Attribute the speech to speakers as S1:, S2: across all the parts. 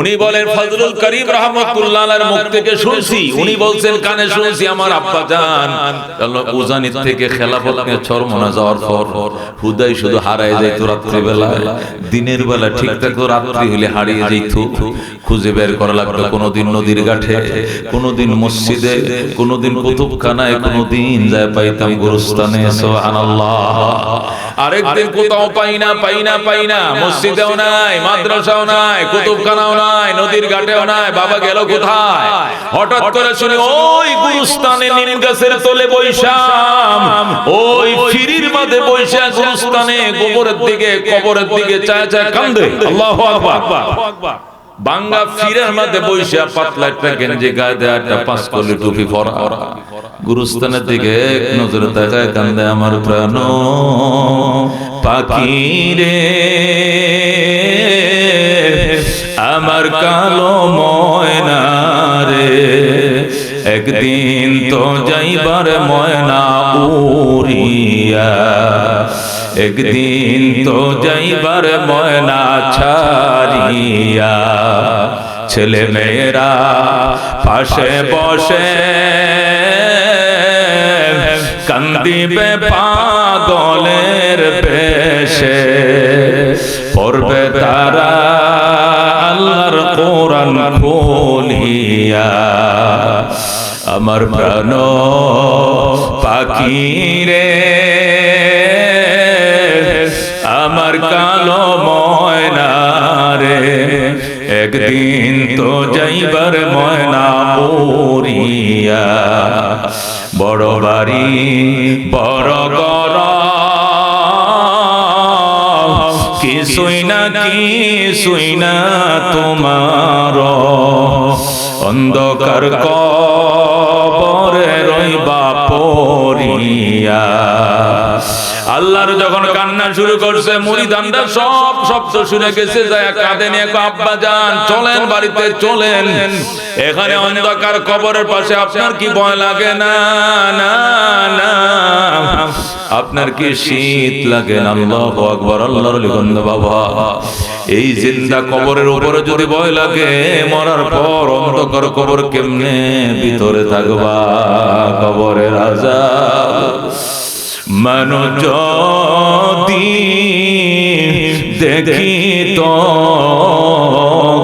S1: উনি বলেন, ফজলুল করিম রহমতুল্লাহ মুখ থেকে শুনছি। উনি বলছেন, কানে শুনছি আমার আব্বা জান। উজানি থেকে খেলাফত নিয়ে চরমনা যাওয়ার পর হুদাই শুধু হারায় যাইতো রাত্রি বেলা দিনের বেলা ঠিক থাকতো, রাত্রি হলে হারিয়ে যাইতো। খুঁজে বের করা লাগতো কোনোদিন নদীর ঘাটে, কোনোদিন মসজিদে, কোনোদিন কুতুবখানায়, কোনোদিন যায় পাইতাম গুরুস্থানে। সুবহানাল্লাহ। আরেকদিন কোথাও পাই না পাই না পাই না। মসজিদেও নাই মাদ্রাসাও নাই কুতুবখানাও নাই নদীর ঘাটেও নাই বাবা গেল কোথায়? হঠাৎ করে শুনি ওই গুরুস্থানে নিম গাছের তলে বৈশাম ওই ফিরির মাঝে বৈশা গুরুস্থানে গোবরের দিকে কবরের দিকে চায় চায় কান্দে। আল্লাহু আকবার। বাঙ্গা ফিরের মধ্যে বৈশা পাতলা একটা গেঞ্জি, গায়ে দেয়া একটা পাঁচ কলি টুপি পরা। গুরুস্থানের দিকে নজরে তাকায় কান্দে আমার প্রাণ। পাখি রে, আমার কালো ময়না রে, একদিন তো যাইবার ময়না উড়িয়া। একদিন তো যাইবার ময়না ছাড়িয়া, ছেলে মেয়েরা পাশে বসে কান্দিবে পাগলের পেশে পড়বে তারা আল্লাহর কোরআন খুলিয়া। আমার প্রাণ পাখি রে আমার কালো ময়না রে। একদিন তো যাইবার ময়না পড়িয়া। বড় বাড়ি বড় গর কিছুই না কিছুই না তোমার। অন্ধকার কবরে রইবা পড়িয়া। আল্লাহর যখন কান্না শুরু করছে মুরিদানরা সব শব্দ শুনে গেছে, যায় কাঁদে নিয়ে আব্বা যান, চলেন, বাড়িতে চলেন। এখানে অন্ধকার কবরের পাশে আপনার কি ভয় লাগে? না না না। আপনার কি শীত লাগে? না, আল্লাহু আকবার, আল্লাহর বাবা। এই জিন্দা কবরের উপরে যদি ভয় লাগে, মরার পর অন্ধকার কবর কেমনে ভিতরে থাকবা? কবরের আজাব। মানুষ যদি দেখি তো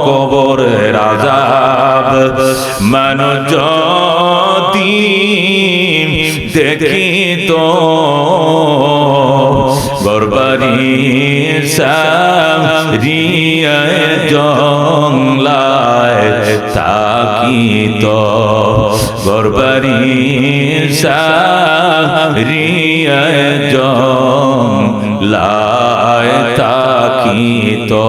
S1: কবরের আজাব মানুষ যদি দেখি তো গরবারি সারিয়া জংলায় তাকি তো গরবারি সারিয়া জংলায় তাকি তো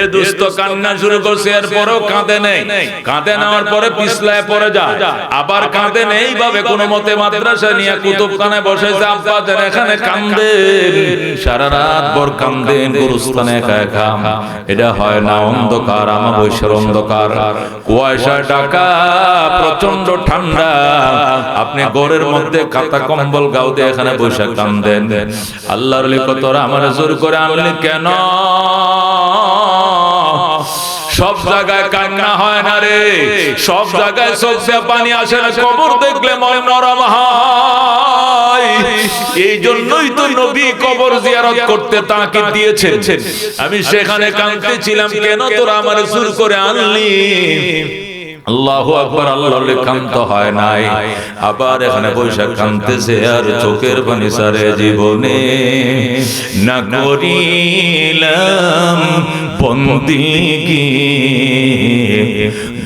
S1: এ দুস্থ কান্না শুরু করছে, এরপরও কাঁদে নেই। কাঁদে নেওয়ার পরে পিছলায় পরে যায়। আবার কাঁদে নেই ভাবে কোনো মতে নিয়ে বসেছে। আব্বা যেন এখানে কান্দেন সারা রাত ভর কান্দেন গুরুস্থানে একা একা। এটা হয় না অন্ধকার, আমার বৈশের অন্ধকার। কুয়াশা প্রচণ্ড ঠান্ডা। আপনি ঘরের মধ্যে কাতা কম্বল গাও দিয়ে এখানে বৈশাখ কান্দেন। আল্লাহর আমার জোর করে আনলি কেন? সব জায়গায় কান্না হয় না রে। সব জায়গায় সবসে পানি আসে না কবর দেখলে মন নরম হয়। এই জন্যই তো নবী কবর জিয়ারত করতে তাকে দিয়েছেন। আমি সেখানে কাঁদতেছিলাম কেন তোরা আমার সুর করে আনলি? আল্লাহ আকবর, আল্লাহর কান্ত হয় নাই। আবার এখানে বৈশাখ কানতেছে আর চোখের পানি সারে জীবনে। না করিলাম বন্দিগি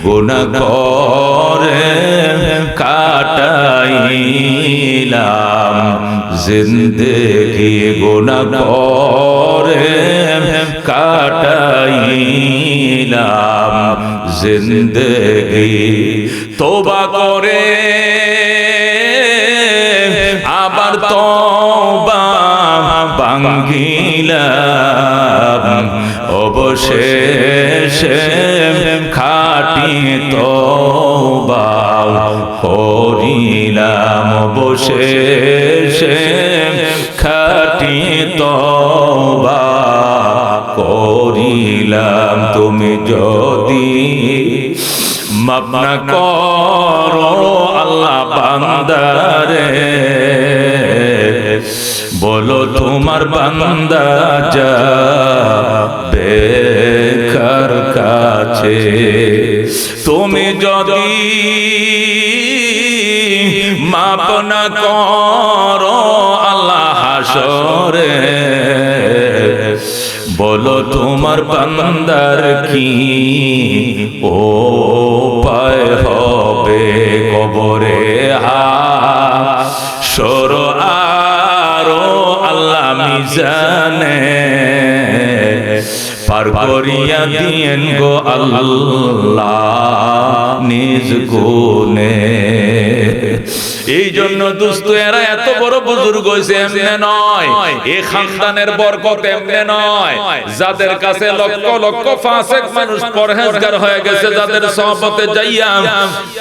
S1: গুণা করে কাটাইলাম জিন্দেগি গুণা করে কাটাইলাম জিন্দেগি তোবা করে। আবার তোবা ভাঙ্গিলাম। অবশেষে খাটি তোবা করিলাম। অবশেষে খাটি তবা করিলাম। তুমি যদি মাপ না করো আল্লাহ বান্দারে। বলো তোমার বান্দা যাবে কাছে। তুমি যদি মাপ না করো আল্লাহ হাসরে বলো তোমার বান্দার কি? ও পায় হবে কবরে হা সর আরও আল্লাহ মিজানে। পার করিয়া দিয়েন গো আল্লাহ নিজ গুনে এই জন্য দুস্থ এরা এত বড় বুজুর্গ হয়েছে এমনে নয়। এ খানদানের বরকত এমনে নয়। যাদের কাছে লক্ষ লক্ষ ফাসেক মানুষ পরহেজগার হয়ে গেছে, যাদের সহপতে যাইয়া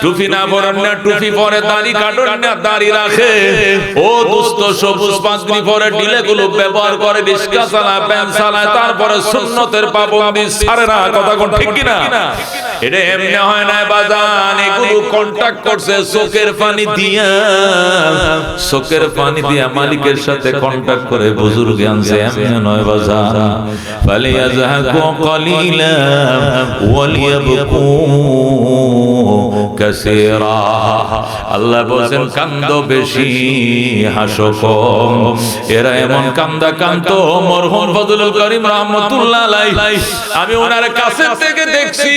S1: টুপি না পরেন না টুপি পরে দাড়ি কাটন না দাড়ি রাখে। ও দুস্থ সবুজ পাগড়ি পরে ডিলে গুলো ব্যবহার করে রিস্কা চালায় প্যান চালায় তারপরে সুন্নতের পাবন্দি ছাড়ে না, কথা কোন ঠিক কিনা? এটা এমনি হয় না, বাজান, এগুলো কন্টাক্ট করছে পানি দিয়া। পানি দিয়া মালিকের সাথে কন্টাক্ট করে, বুজুর্গ আনছে, এমনি নয় কলিলা আল্লাহ বলেন কান্দ বেশি, হাসো কম। এরা এমন কান্দা কান্ত, মরহুম ফজলুল করিম রহমাতুল্লাহ আলাইহি। আমি ওনার কাছে থেকে দেখছি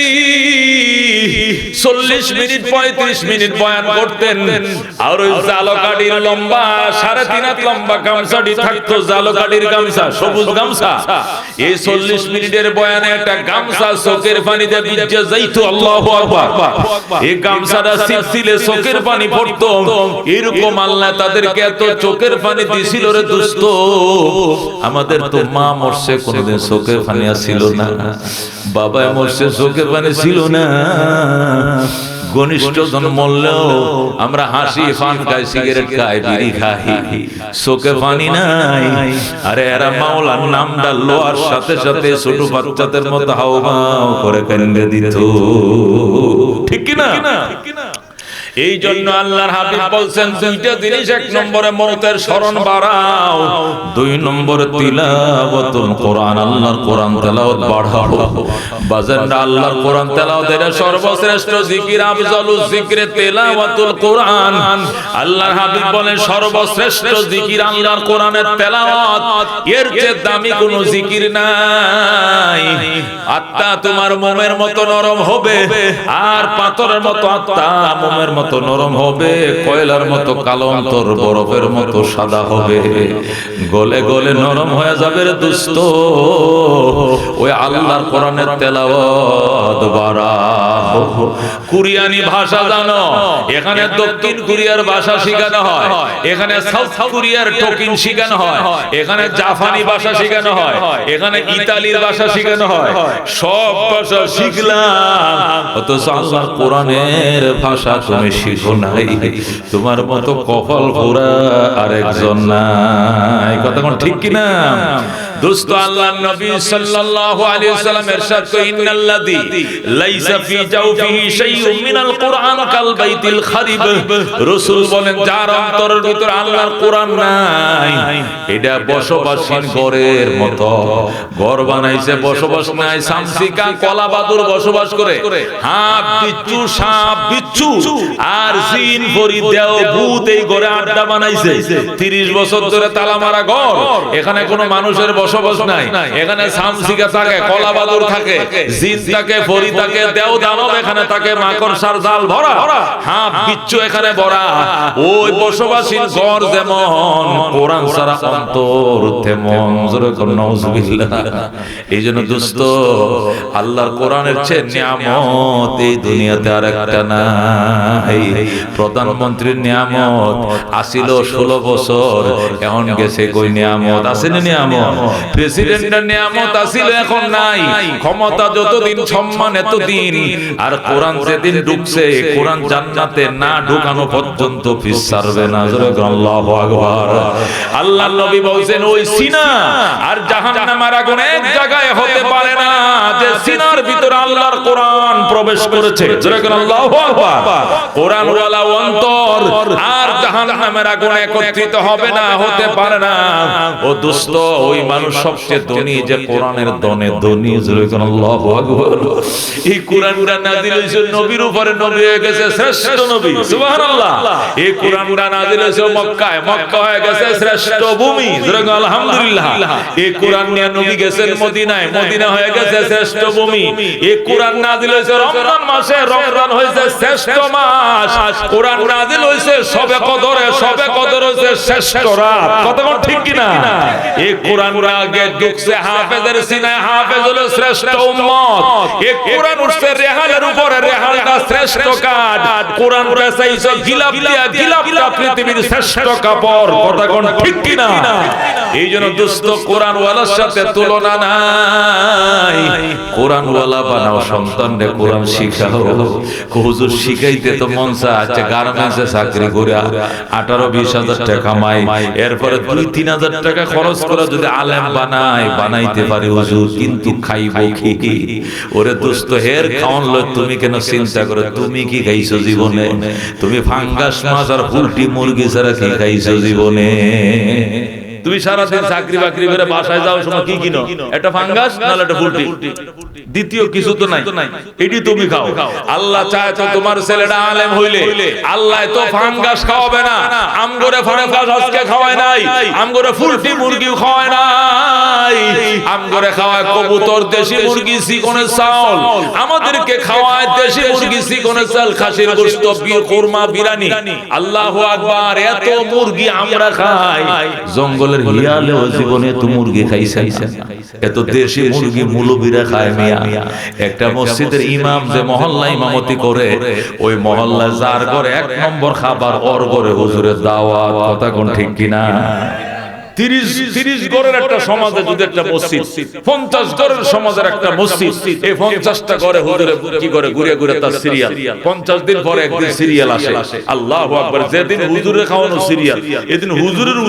S1: চল্লিশ মিনিট, পঁয়ত্রিশ মিনিট বয়ান করতেন। আর ওই জালকাডির লম্বা, সাড়ে তিন হাত লম্বা গামছাটি থাকতো জালকাডির গামছা, সবুজ গামছা। এই চল্লিশ মিনিটের বয়ানে একটা গামছা চোখের পানিতে ভিজে যাইতো, আল্লাহ এই গামছাটা সিপসিলে চোখের পানি পড়তো। এরকম আল্লাহ তাদেরকে এত চোখের পানি দিছিল রে দুস্থ আমাদের তো মা মরছে, কোনোদিন চোখের পানি আসছিল না। বাবা মরছে চোখের পানি ছিল না। ঘনিষ্ঠ জন মরলেও আমরা হাসি ফান খাই সিগারেট খাই বিড়ি খাই। চোখে পানি নাই। আরে এরা মাওলার নামটা লোয়ার সাথে সাথে ছোট বাচ্চাদের মতো হাও হাও করে কেন্দ্রে দিত। ঠিক কিনা এই জন্য আল্লাহর হাবিব বলছেন দুইটা জিনিস এক নম্বরে মৌতের স্মরণ বাড়াও। দুই নম্বরে তিলাওয়াতুল কোরআন আল্লাহর কোরআন তেলাওয়াত বাড়াও। বাজানরা আল্লাহর কোরআন তেলাওয়াত এটা সর্বশ্রেষ্ঠ জিকির আফজালু জিকরে তেলাওয়াতুল কোরআন। আল্লাহর হাবিব বলেন সর্বশ্রেষ্ঠ জিকির আল্লাহর কোরআনের তেলাওয়াত। এর চেয়ে দামি কোনো জিকির নাই। আত্মা তোমার মোমের মতো নরম হবে। আর পাথরের মতো আত্মা মোমের মতো নরম হবে, কয়লার মতো কালো অন্তর, বরফের মতো সাদা হবে। গলে গলে নরম হয়ে যাবে রে দুস্থ ওই আল্লাহর কোরআনের তেলাওয়াত বাড়াও কুরিয়ানি ভাষা জানো, এখানে দক্ষিণ কোরিয়ার ভাষা শেখানো হয়, এখানে সাউথ কোরিয়ার টোকিন শেখানো হয়, এখানে জাপানি ভাষা শেখানো হয়, এখানে ইতালির ভাষা শেখানো হয়। সব ভাষা শিখলাম, অথচ আল্লাহর কোরআনের ভাষা তুমি শিখো নাই। তোমার মতো কপাল ভোরা আরেকজন নাই। কথা কোন ঠিক কিনা? দোস্ত আল্লাহর নবী সাল্লাল্লাহু আলাইহি ওয়াসাল্লাম ইরশাদ করেন ইন্নাল্লাযী লাইসা ফি জাওফিহি শাইউম মিনাল কুরআন কাল বাইতিল খারিব রাসূল বলেন, যার অন্তরের ভিতর আল্লাহর কোরআন নাই, এটা বসবাসীন ঘরের মতো। ঘর বানাইছে, বসবাস নাই সামসিকা কলা বাদুর বসবাস করে। হাত বিচ্ছু, সাপ বিচ্ছু, আর জিন পরি দেও, ভূত এই ঘরে আড্ডা বানাইছে। 30 বছর ধরে তালা মারা ঘর। এখানে কোনো মানুষের বসবাস নাই। এখানে সামসিকা থাকে কলা বাদুর থাকে, জিন থাকে পরি থাকে, দেও দানব এখানে থাকে, মাকড়সার জাল ভরা। হাত বিচ্ছু এখানে ভরা। ওই বসবাসীর ঘর যেমন, কোরআন সারা অন্তর তেমন। জোরে কর নাউজুবিল্লাহ এই জন্য দোস্ত, আল্লাহর কোরআনের চেয়ে নিয়ামত এই দুনিয়াতে আর একটা নাই। প্রধানমন্ত্রীর নিয়ামত আসিল ষোলো বছর এখন গেছে কই নিয়ামত? আছে না নিয়ামত। প্রেসিডেন্টের নিয়ামত আছিল এখন নাই। ক্ষমতা যতদিন সম্মান এতদিন। আর কোরআন যেদিন ঢুকছে কোরআন জান্নাতে না ঢুকানো পর্যন্ত ফিস ছাড়বে না। আল্লাহু আকবার। আল্লাহ নবী বলছেন ওই সিনা আর জাহান্নামের আগুন এক জায়গায় হতে পারে না যে সিনার ভিতরে আল্লাহর কোরআন প্রবেশ করেছে। জোরে বলুন আল্লাহু আকবার। কোরআন ওয়ালা অন্তর। আর জাহান্নামের আগুন একত্রিত হবে না, হতে পারে না। ও দুষ্ট, ওই মানুষ সবচেয়ে ধনী যে কোরআনের দনে ধনী বলুন আল্লাহু আকবার। এই কোরআনটা নাযিল হইছে নবীর উপরে, নবী হয়ে গেছে শ্রেষ্ঠ নবী, সুবহানাল্লাহ। এই কোরআনটা নাযিল হইছে মক্কায়, মক্কা হয়ে গেছে শ্রেষ্ঠ ভূমি বলুন আলহামদুলিল্লাহ। এই কোরআন নিয়ে নবী গেছেন মদিনায়, মদিনা হয়ে গেছে শ্রেষ্ঠ ভূমি। এই কোরআন নাযিল হইছে রমজান মাসে, রমজান হইছে শ্রেষ্ঠ মাস। কোরআন নাযিল হইছে সবে কদরে, সবে কদর শ্রেষ্ঠ রাত কথা ঠিক এই আগে ঢুকছে হাফেজের হাফেজ হলো শ্রেষ্ঠ উম্মত। এই কোরআন উঠছে উপরে শ্রেষ্ঠ কোরআন দিয়া পৃথিবীর শ্রেষ্ঠ কাপড়। কথা ঠিক জন্য দুস্থ কোরআন ওয়ালার সাথে তুলনা নাই। কোরআন ওয়ালা বানাও সন্তানরে কোরআন শিখাও। হুজুর শিখাইতে তো মন চাচ্ছে গার্মেন্টসে চাকরি করে আঠারো বিশ হাজার টাকা মাই। এরপরে দুই তিন হাজার টাকা খরচ করে যদি আলেম বানায় বানাইতে পারে হুজুর কিন্তু খাইব কি? ওরে দোস্ত হের খাওয়ান লো তুমি কেন চিন্তা করো? তুমি কি খাইছো জীবনে? তুমি ফাঙ্গাস মাছ আর পুলটি মুরগি ছাড়া কি খাইছো জীবনে? তুমি সারাদিন চাকরি বাকরি করে বাসায় যাও সময় কি কিনো? একটা ফাঙ্গাস নাহলে একটা পুলটি দ্বিতীয় কিছু তো নাই। এটি তুমি খাও। আল্লাহ চায় তো তোমার ছেলেটা আলেম হইলে। আল্লাহ তো ফাঙ্গাস খাওয়াবে না। আমগরে ফাঙ্গাস আজকে খাওয়ায় নাই। আমগরে ফুলটি মুরগিও খাওয়ায় নাই। আমগরে খাওয়ায় কবুতর দেশি মুরগি সিকনের চাউল আমাদেরকে খাওয়ায় দেশি মুরগি সিকনের চাল খাসির গোশত বীর কোরমা বিরানি। আল্লাহু আকবার এত মুরগি। আমরা খাই জঙ্গলের হিয়ালেও জীবনে তো মুরগি খাইছে এত দেশি মুরগি মুলবিরা খায় মিয়া। একটা মসজিদের ইমাম যে মহল্লা ইমামতি করে ওই মহল্লা যার করে এক নম্বর খাবার ওর করে হুজুরের দাওয়াত কথা কোন ঠিক কিনা তিরিশ তিরিশ গড়ের একটা সমাজে যদি একটা মসজিদ গড়ের সমাজের একটা মসজিদ এই গড়ে হুজুরে কি করে ঘুরে ঘুরে তার সিরিয়াল? পঞ্চাশ দিন পরে একদিন সিরিয়াল আসে। আল্লাহ আকবার যেদিন হুজুরে খাওয়ানো সিরিয়াল এদিন হুজুরের